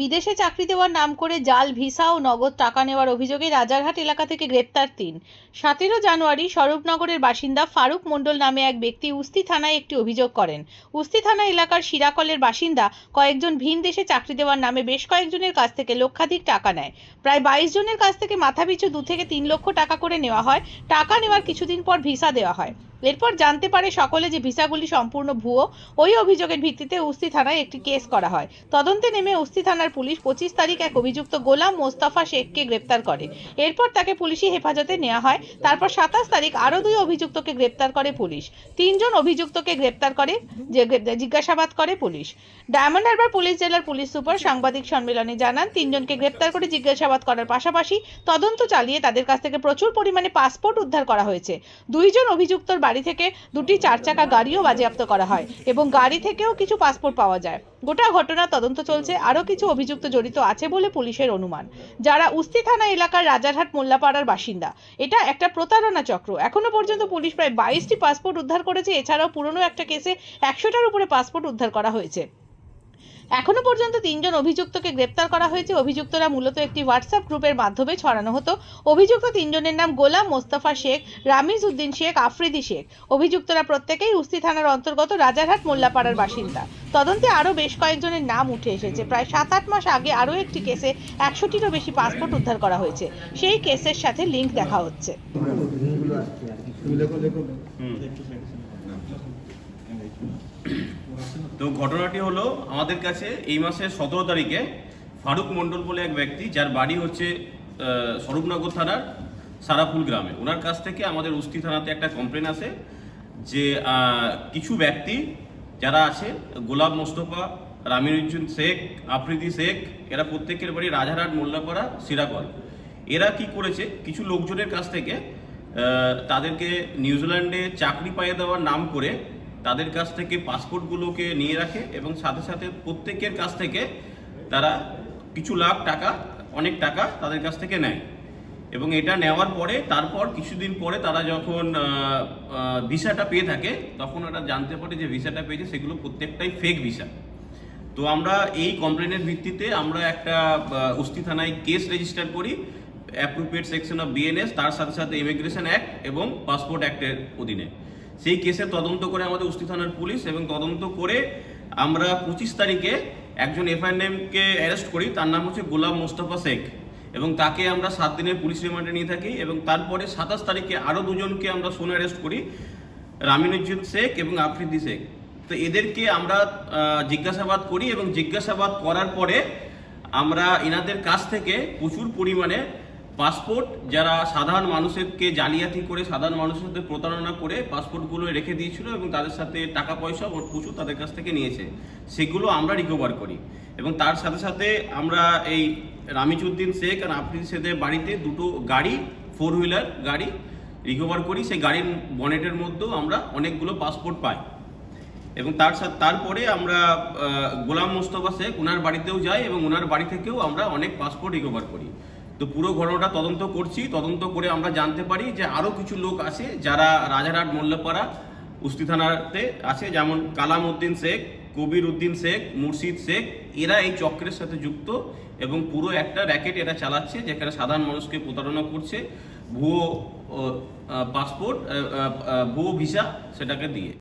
বিদেশে চাকরি দেওয়ার নাম করে জাল, ভিসা ও নগদ টাকা নেওয়ার অভিযোগে রাজারহাট এলাকা থেকে গ্রেপ্তার তিন। সতেরো জানুয়ারি স্বরূপনগরের বাসিন্দা ফারুক মণ্ডল নামে এক ব্যক্তি উস্তি থানায় একটি অভিযোগ করেন। উস্তি থানা এলাকার শিরাকলের বাসিন্দা কয়েকজন ভিন দেশে চাকরি দেওয়ার নামে বেশ কয়েকজনের কাছ থেকে লক্ষাধিক টাকা নেয়। প্রায় বাইশ জনের কাছ থেকে মাথাপিছু দু থেকে তিন লক্ষ টাকা করে নেওয়া হয়। টাকা নেওয়ার কিছুদিন পর ভিসা দেওয়া হয়। এরপর জানতে পারে সকলে যে ভিসাগুলি সম্পূর্ণ ভুয়ো, ওই অভিযোগের ভিত্তিতে উস্তি থানায় একটি কেস করা হয়। তদন্তে নেমে উস্তি থানার পুলিশ পঁচিশ তারিখ এক অভিযুক্ত গোলাম মোস্তাফা শেখকে গ্রেপ্তার করে। এরপর তাকে পুলিশি হেফাজতে নেওয়া হয়। তারপর সাতাশ তারিখ আরও দুই অভিযুক্তকে গ্রেপ্তার করে পুলিশ। তিনজন অভিযুক্তকে গ্রেপ্তার করে, যে জিজ্ঞাসাবাদ করে পুলিশ। ডায়মন্ড হারবার পুলিশ জেলার পুলিশ সুপার সাংবাদিক সম্মেলনে জানান, তিনজনকে গ্রেপ্তার করে জিজ্ঞাসাবাদ করার পাশাপাশি তদন্ত চালিয়ে তাদের কাছ থেকে প্রচুর পরিমাণে পাসপোর্ট উদ্ধার করা হয়েছে। দুইজন অভিযুক্তর বাড়ি থেকে দুটি চার চাকা গাড়িও বাজেয়াপ্ত করা হয় এবং গাড়ি থেকেও কিছু পাসপোর্ট পাওয়া যায়। গোটা ঘটনার তদন্ত চলছে, আরও কিছু অভিযুক্ত জড়িত আছে বলে পুলিশের অনুমান। যারা উস্তি থানা এলাকার রাজারহাট মোল্লাপাড়ার বাসিন্দা, এটা একটা প্রতারণা চক্র। এখনও পর্যন্ত পুলিশ প্রায় বাইশটি পাসপোর্ট উদ্ধার করেছে, এছাড়াও পুরনো একটা কেসে একশোটার উপরে পাসপোর্ট উদ্ধার করা হয়েছে। এখনও পর্যন্ত তিনজন অভিযুক্তকে গ্রেপ্তার করা হয়েছে। অভিযুক্তরা মূলত একটি হোয়াটসঅ্যাপ গ্রুপের মাধ্যমে ছড়ানো হতো। অভিযুক্ত তিনজনের নাম গোলাম মোস্তফা শেখ রামিজ উদ্দিন শেখ, আফ্রিদি শেখ। অভিযুক্তরা প্রত্যেকেই উস্তি থানার অন্তর্গত রাজারহাট মোল্লাপাড়ার বাসিন্দা। তদন্তে আরও বেশ কয়েকজনের নাম উঠে এসেছে। প্রায় সাত আট মাস আগে আরও একটি কেসে একশোটিরও বেশি পাসপোর্ট উদ্ধার করা হয়েছে। সেই কেসের সাথে লিঙ্ক দেখা হচ্ছে। তো ঘটনাটি হলো আমাদের কাছে এই মাসের সতেরো তারিখে ফারুক মণ্ডল বলে এক ব্যক্তি, যার বাড়ি হচ্ছে স্বরূপনগর থানার সারাফুল গ্রামে। ওনার কাছ থেকে আমাদের উস্তি থানাতে একটা কমপ্লেন আসে যে কিছু ব্যক্তি যারা আছে গোলাপ মোস্তফা, রামিনুজ্জুন শেখ, আফ্রিদি শেখ, এরা প্রত্যেকের বাড়ি রাজারহাট, মোল্লাপাড়া, সিরাকল। এরা কি করেছে, কিছু লোকজনের কাছ থেকে তাদেরকে নিউজিল্যান্ডে চাকরি পাইয়ে দেওয়ার নাম করে তাদের কাছ থেকে পাসপোর্টগুলোকে নিয়ে রাখে এবং সাথে সাথে প্রত্যেকের কাছ থেকে তারা কিছু লাখ টাকা, অনেক টাকা তাদের কাছ থেকে নেয়। এবং এটা নেওয়ার পরে, তারপর কিছুদিন পরে তারা যখন ভিসাটা পেয়ে থাকে, তখন ওরা জানতে পারে যে ভিসাটা পেয়েছে, সেগুলো প্রত্যেকটাই ফেক ভিসা তো আমরা এই কমপ্লেনের ভিত্তিতে আমরা একটা উস্তি থানায় কেস রেজিস্টার করি অ্যাপ্রোপ্রিয়েট সেকশন অফ বিএনএস তার সাথে সাথে ইমিগ্রেশন অ্যাক্ট এবং পাসপোর্ট অ্যাক্টের অধীনে। সেই কেসে তদন্ত করে আমাদের উস্তি থানার পুলিশ এবং তদন্ত করে আমরা পঁচিশ তারিখে একজন এফআইএনএমকে অ্যারেস্ট করি। তার নাম হচ্ছে গোলাম মোস্তফা শেখ এবং তাকে আমরা সাত দিনের পুলিশ রিমান্ডে নিয়ে থাকি এবং তারপরে সাতাশ তারিখে আরও দুজনকে আমরা সোনা অ্যারেস্ট করি রামিনুজ্জিন শেখ এবং আফ্রিদি শেখ। তো এদেরকে আমরা জিজ্ঞাসাবাদ করি এবং জিজ্ঞাসাবাদ করার পরে আমরা এনাদের কাছ থেকে প্রচুর পরিমাণে পাসপোর্ট, যারা সাধারণ মানুষেরকে জালিয়াতি করে, সাধারণ মানুষের সাথে প্রতারণা করে পাসপোর্টগুলো রেখে দিয়েছিল এবং তাদের সাথে টাকা পয়সা ও প্রচুর তাদের কাছ থেকে নিয়েছে, সেগুলো আমরা রিকভার করি। এবং তার সাথে সাথে আমরা এই রামিজউদ্দিন শেখ আর আফরিদি শেখের বাড়িতে দুটো গাড়ি ফোর হুইলার গাড়ি রিকভার করি। সেই গাড়ির বনেটের মধ্যেও আমরা অনেকগুলো পাসপোর্ট পাই। এবং তার সাথে, তারপরে আমরা গোলাম মোস্তফা শেখ ওনার বাড়িতেও যাই এবং ওনার বাড়ি থেকেও আমরা অনেক পাসপোর্ট রিকভার করি। তো পুরো ঘটনাটা তদন্ত করছি, তদন্ত করে আমরা জানতে পারি যে আরও কিছু লোক আছে যারা রাজারহাট মোল্লাপাড়া উস্তি থানাতে আছে যেমন কালাম উদ্দিন শেখ কবির উদ্দিন শেখ, মুর্শিদ শেখ, এরা এই চক্রের সাথে যুক্ত এবং পুরো একটা র্যাকেট এরা চালাচ্ছে যেখানে সাধারণ মানুষকে প্রতারণা করছে, ভুয়ো পাসপোর্ট ভুয়ো ভিসা সেটাকে দিয়ে।